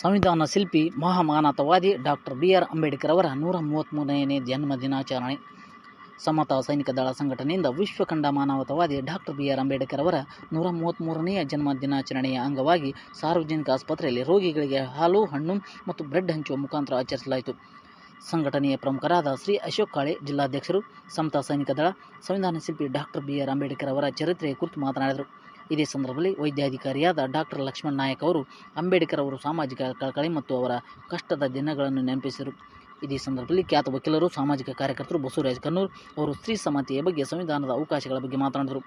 ಸಂವಿಧಾನ ಶಿಲ್ಪಿ ಮಹಾಮಾನತವಾದಿ ಡಾಕ್ಟರ್ ಬಿ ಆರ್ ಅಂಬೇಡ್ಕರ್ ಅವರ ನೂರ ಮೂವತ್ತ್ಮೂರನೇ ಜನ್ಮ ದಿನಾಚರಣೆ. ಸಮತಾ ಸೈನಿಕ ದಳ ಸಂಘಟನೆಯಿಂದ ವಿಶ್ವಕಂಡ ಮಾನವತಾವಾದಿ ಡಾಕ್ಟರ್ ಬಿ ಆರ್ ಅಂಬೇಡ್ಕರ್ ಅವರ ನೂರ ಮೂವತ್ತ್ಮೂರನೆಯ ಜನ್ಮ ದಿನಾಚರಣೆಯ ಅಂಗವಾಗಿ ಸಾರ್ವಜನಿಕ ಆಸ್ಪತ್ರೆಯಲ್ಲಿ ರೋಗಿಗಳಿಗೆ ಹಾಲು, ಹಣ್ಣು ಮತ್ತು ಬ್ರೆಡ್ ಹಂಚುವ ಮುಖಾಂತರ ಆಚರಿಸಲಾಯಿತು. ಸಂಘಟನೆಯ ಪ್ರಮುಖರಾದ ಶ್ರೀ ಅಶೋಕ್ ಕಾಳೆ, ಜಿಲ್ಲಾಧ್ಯಕ್ಷರು, ಸಮತಾ ಸೈನಿಕ ದಳ, ಸಂವಿಧಾನ ಶಿಲ್ಪಿ ಡಾಕ್ಟರ್ ಬಿ ಆರ್ ಅಂಬೇಡ್ಕರ್ ಅವರ ಚರಿತ್ರೆಯ ಕುರಿತು ಮಾತನಾಡಿದರು. ಇದೇ ಸಂದರ್ಭದಲ್ಲಿ ವೈದ್ಯಾಧಿಕಾರಿಯಾದ ಡಾಕ್ಟರ್ ಲಕ್ಷ್ಮಣ್ ನಾಯಕ್ ಅವರು ಅಂಬೇಡ್ಕರ್ ಅವರು ಸಾಮಾಜಿಕ ಕಳಕಳಿ ಮತ್ತು ಅವರ ಕಷ್ಟದ ದಿನಗಳನ್ನು ನೆನಪಿಸಿದರು ಇದೇ ಸಂದರ್ಭದಲ್ಲಿ ಖ್ಯಾತ ವಕೀಲರು, ಸಾಮಾಜಿಕ ಕಾರ್ಯಕರ್ತರು ಬಸವರಾಜ್ ಕನ್ನೂರ್ ಅವರು ಸ್ತ್ರೀ ಸಮಾನತೆಯ ಬಗ್ಗೆ ಸಂವಿಧಾನದ ಅವಕಾಶಗಳ ಬಗ್ಗೆ ಮಾತನಾಡಿದರು.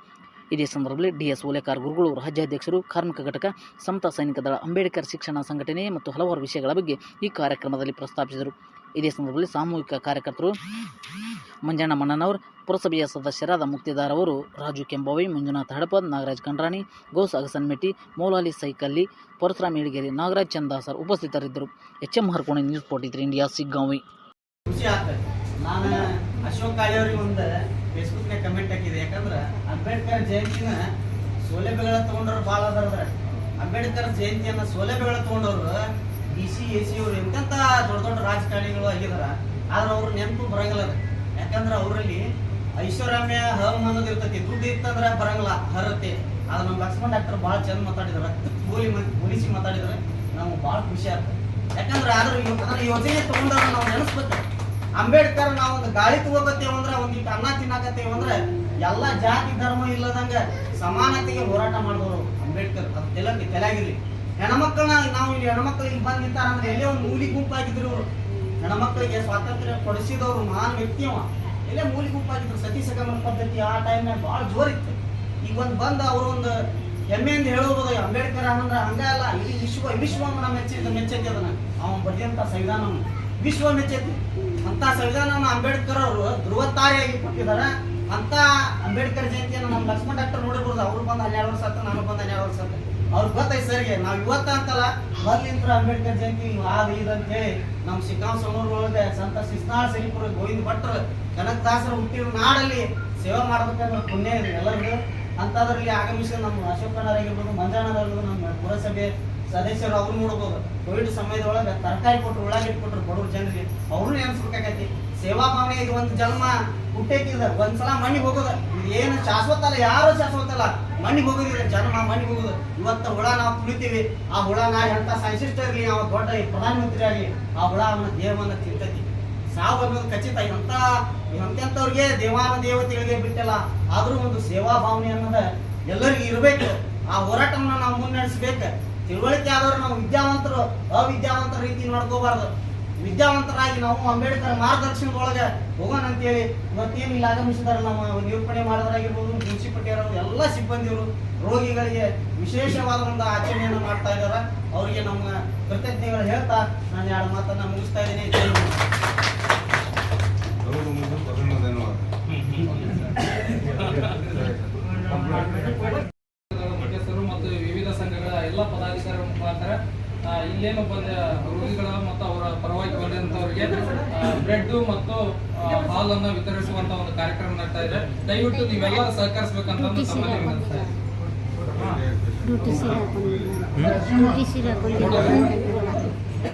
ಇದೇ ಸಂದರ್ಭದಲ್ಲಿ ಡಿ ಎಸ್ ಓಲೇಕಾರ್ ಗುರುಗಳು, ರಾಜ್ಯಾಧ್ಯಕ್ಷರು, ಕಾರ್ಮಿಕ ಘಟಕ ಸಮತಾ ಸೈನಿಕ ದಳ, ಅಂಬೇಡ್ಕರ್ ಶಿಕ್ಷಣ ಸಂಘಟನೆ ಮತ್ತು ಹಲವಾರು ವಿಷಯಗಳ ಬಗ್ಗೆ ಈ ಕಾರ್ಯಕ್ರಮದಲ್ಲಿ ಪ್ರಸ್ತಾಪಿಸಿದರು. ಇದೇ ಸಂದರ್ಭದಲ್ಲಿ ಸಾಮೂಹಿಕ ಕಾರ್ಯಕರ್ತರು ಮಂಜಣ್ಣ ಮಣ್ಣನವರು, ಪುರಸಭೆಯ ಸದಸ್ಯರಾದ ಮುಕ್ತಿದಾರ್ ಅವರು, ರಾಜು ಕೆಂಬಾವಿ, ಮಂಜುನಾಥ್ ಹಡಪದ್ ನಾಗರಾಜ್ ಕಂಡ್ರಾಣಿ, ಗೌಸ್ ಅಗಸನ್ಮೆಟ್ಟಿ, ಮೌಲಾಲಿ ಸೈಕಲ್ಲಿ, ಪರಶುರಾಮ್ ಇಳಿಗೇರಿ ನಾಗರಾಜ್ ಚಂದಾಸರ್ ಉಪಸ್ಥಿತರಿದ್ದರು. H M Harkoni news forty India, Shiggaon. ನಾನು ಅಶೋಕ್ ಹಾಕಿದೆ. ಯಾಕಂದ್ರೆ ಅಂಬೇಡ್ಕರ್ ಜಯಂತಿನ ಸೌಲಭ್ಯಗಳ ತಗೊಂಡವ್ರು ಭಾಳ ಅದಾರ. ಅಂಬೇಡ್ಕರ್ ಜಯಂತಿಯನ್ನ ಸೌಲಭ್ಯಗಳ ತಗೊಂಡವ್ರು ಬಿ ಸಿ ಎ ಸಿ ಅವರು ಎಂತೆಂಥ ದೊಡ್ಡ ದೊಡ್ಡ ರಾಜಕಾರಣಿಗಳು ಆಗಿದಾರ, ಆದ್ರೆ ಅವ್ರ ನೆನಪು ಬರಂಗಿಲ್ಲ. ಯಾಕಂದ್ರೆ ಅವರಲ್ಲಿ ಐಶ್ವರ್ಯಾಮ್ಯ ಹಮ್ ಅನ್ನೋದು ಇರ್ತೈತಿ. ದುಡ್ಡು ಇತ್ತಂದ್ರೆ ಬರಂಗಿಲ್ಲ ಹರತೆ ಆದ್ರೆ ನಮ್ಮ ಲಕ್ಷ್ಮಣ್ ಡಾಕ್ಟರ್ ಭಾಳ ಚಂದ ಮಾತಾಡಿದಾರೆ. ಗೋಲಿ ಹೋಲಿಸಿ ಮಾತಾಡಿದ್ರೆ. ನಮ್ಗೆ ಭಾಳ ಖುಷಿ ಆಗ್ತದೆ ಯಾಕಂದ್ರೆ ಅದ್ರ ಇವತ್ತಂದ್ರೆ ಯೋಜನೆ ತಗೊಂಡಾಗ ನಾವು ನೆನೆಸ್ಬೇಕು. ಅಂಬೇಡ್ಕರ್ ನಾವು ಒಂದು ಗಾಳಿ ತಗೋಕತ್ತೇವ ಅಂದ್ರೆ ಒಂದಿಟ್ಟು ಅನ್ನ ತಿನ್ನಾಕತ್ತೇವ ಅಂದ್ರೆ ಎಲ್ಲ ಜಾತಿ ಧರ್ಮ ಇಲ್ಲದಂಗ ಸಮಾನತೆಗೆ ಹೋರಾಟ ಮಾಡಿದವರು ಅಂಬೇಡ್ಕರ್. ಅದು ತೆಲಂಗಿ ತಲೆಯಾಗಿರ್ಲಿ ಹೆಣ್ಮಕ್ಳನ್ನ ನಾವು ಇಲ್ಲಿ ಹೆಣ್ಮಕ್ಳು ಇಲ್ಲಿ ಬಂದ್ ನಿಂತಾರ ಅಂದ್ರೆ ಎಲ್ಲೇ ಒಂದು ಮೂಲಿ ಗುಂಪಾಗಿದ್ರು ಇವರು ಹೆಣ್ಮಕ್ಳಿಗೆ ಸ್ವಾತಂತ್ರ್ಯ ಕೊಡಿಸಿದವರು ಮಹಾನ್ ವ್ಯಕ್ತಿಯವ ಎಲ್ಲೇ ಮೂಲಿ ಗುಂಪಾಗಿದ್ರು. ಸತಿ ಸಗಮನ ಪದ್ಧತಿ ಆ ಟೈಮ್ನಾಗ ಭಾಳ ಜೋರಿತ್ತು ಈಗ ಒಂದು ಬಂದ ಅವರು ಒಂದು ಅಂತ ಹೇಳೋದು ಅಂಬೇಡ್ಕರ್ ಅಂದ್ರೆ ಹಂಗ ಅಲ್ಲ ಇಲ್ಲಿ ವಿಶ್ವ ವಿಶ್ವ ನಮ್ಮ ಮೆಚ್ಚಿದ ಮೆಚ್ಚೈತಿ ಅದನ್ನ. ಅವನು ಬರೆದಂತ ಸಂವಿಧಾನ ವಿಶ್ವ ಮೆಚ್ಚೈತಿ. ಅಂತ ಸಂವಿಧಾನವನ್ನು ಅಂಬೇಡ್ಕರ್ ಅವರು ಧ್ರುವತಾರಿಯಾಗಿ ಕೊಟ್ಟಿದ್ದಾರೆ ಅಂತ ಅಂಬೇಡ್ಕರ್ ಜಯಂತಿಯನ್ನು ನಮ್ಮ ಲಕ್ಷ್ಮಣ್ ಡಾಕ್ಟರ್ ನೋಡಿರ್ಬೋದು. ಅವ್ರು ಬಂದು ಹನ್ನೆರಡು ವರ್ಷ ಆಯ್ತು ನಾನು ಬಂದು ಹನ್ನೆರಡು ವರ್ಷ ಆತ. ಅವ್ರಿಗೆ ಗೊತ್ತಾಯ್ತು ಸರಿಗೆ ನಾವು ಇವತ್ತ ಅಂತಲ್ಲ, ಮೊದ್ಲಿಂತ್ರ ಅಂಬೇಡ್ಕರ್ ಜಯಂತಿ ಆದ ಇದು ಅಂತ ಹೇಳಿ ನಮ್ಮ ಸೋನೂರ್ ಒಳಗೆ ಸಂತ ಶಿಸ್ನಾಳ್ ಸರಿಪುರ ಗೋವಿಂದ ಭಟ್ರು ಕನಕದಾಸರ ನಾಡಲ್ಲಿ ಸೇವೆ ಮಾಡ್ಬೇಕಂದ್ರೆ ಪುಣ್ಯ ಇದೆ ಎಲ್ಲರಿಗೂ. ಅಂತದ್ರಲ್ಲಿ ಆಗಮಿಸಿದ ನಮ್ಮ ಅಶೋಕಣ್ಣರಾಗಿರ್ಬೋದು ಮಂಜಣ್ಣರಾಗಿರ್ಬೋದು ನಮ್ಮ ಪುರಸಭೆ ಸದಸ್ಯರು ಅವ್ರು ನೋಡ್ಬೋದು. ಕೋವಿಡ್ ಸಮಯದೊಳಗೆ ತರಕಾರಿ ಕೊಟ್ಟರು ಉಳ್ಳಾಗಡ್ಡಿ ಕೊಟ್ಟರು ಬಡವ್ರ ಜನರಿಗೆ ಅವ್ರು ನೆನೆಸ್ಬೇಕಾಗೈತಿ ಸೇವಾ ಭಾವನೆ ಇದು ಒಂದು ಜನ್ಮ ಹುಟ್ಟೈತಿದ ಒಂದ್ಸಲ ಮಣ್ಣಿಗೆ ಹೋಗೋದು. ಏನು ಶಾಶ್ವತ ಅಲ್ಲ, ಯಾರು ಶಾಶ್ವತ ಅಲ್ಲ. ಮಣ್ಣಿಗೆ ಹೋಗೋದಿಲ್ಲ ಜನ್ಮ ಮಣ್ಣಿಗೆ ಹೋಗೋದು. ಇವತ್ತ ಹುಳ ನಾವು ತುಳಿತೀವಿ. ಆ ಹುಳ ನಾ ಎಂತ ಸೈನ್ಸಿಸ್ಟ್ ಇರಲಿ ನಾವು ದೊಡ್ಡ ಪ್ರಧಾನಮಂತ್ರಿ ಆಗಲಿ, ಆ ಹುಳ ಅವನ ದೇವನ ತಿಂತೈತಿ ಸಾವು ಅನ್ನೋದು ಖಚಿತ. ಎಂತ ಎಂತೆಂಥವ್ರಿಗೆ ದೇವಾನ ದೇವತೆಗಳಿಗೆ ಬಿಟ್ಟಲ್ಲ. ಆದ್ರೂ ಒಂದು ಸೇವಾ ಭಾವನೆ ಅನ್ನೋದ ಎಲ್ಲರಿಗೂ ಇರಬೇಕು. ಆ ಹೋರಾಟವನ್ನ ನಾವು ಮುನ್ನಡೆಸ್ಬೇಕು. ತಿಳುವಳಿಕೆ ಆದವ್ರು ನಾವು ವಿದ್ಯಾವಂತರು, ಅವಿದ್ಯಾವಂತರ ರೀತಿ ನೋಡ್ಕೋಬಾರ್ದು. ವಿದ್ಯಾವಂತರಾಗಿ ನಾವು ಅಂಬೇಡ್ಕರ್ ಮಾರ್ಗದರ್ಶನದೊಳಗೆ ಹೋಗೋಣ ಅಂತೇಳಿ ಇವತ್ತೇನು ಇಲ್ಲಿ ಆಗಮಿಸಿದಾರೆ. ನಮ್ಮ ನಿರೂಪಣೆ ಮಾಡೋರಾಗಿರ್ಬೋದು ಅವರು ಎಲ್ಲ ಸಿಬ್ಬಂದಿಯವರು ರೋಗಿಗಳಿಗೆ ವಿಶೇಷವಾದ ಒಂದು ಆಚರಣೆಯನ್ನು ಮಾಡ್ತಾ ಇದ್ದಾರೆ. ಅವರಿಗೆ ನಮ್ಮ ಕೃತಜ್ಞತೆಗಳು ಹೇಳ್ತಾ ನಾನು ಎರಡು ಮಾತನ್ನ ಮುಗಿಸ್ತಾ ಇದ್ದೀನಿ. ಎಲ್ಲ ಪದಾಧಿಕಾರಿಗಳ ಮುಖಾಂತರ ಇಲ್ಲೇನು ಬಂದ ರೋಗಿಗಳ ಮತ್ತು ಅವರ ಪರವಾಗಿ ಬಂದಂಥವ್ರಿಗೆ ಬ್ರೆಡ್ ಮತ್ತು ಹಾಲನ್ನು ವಿತರಿಸುವಂತ ಒಂದು ಕಾರ್ಯಕ್ರಮ ನಡ್ತಾ ಇದೆ. ದಯವಿಟ್ಟು ನೀವೆಲ್ಲ ಸಹಕರಿಸಬೇಕಂತ ತಮ್ಮಲ್ಲಿ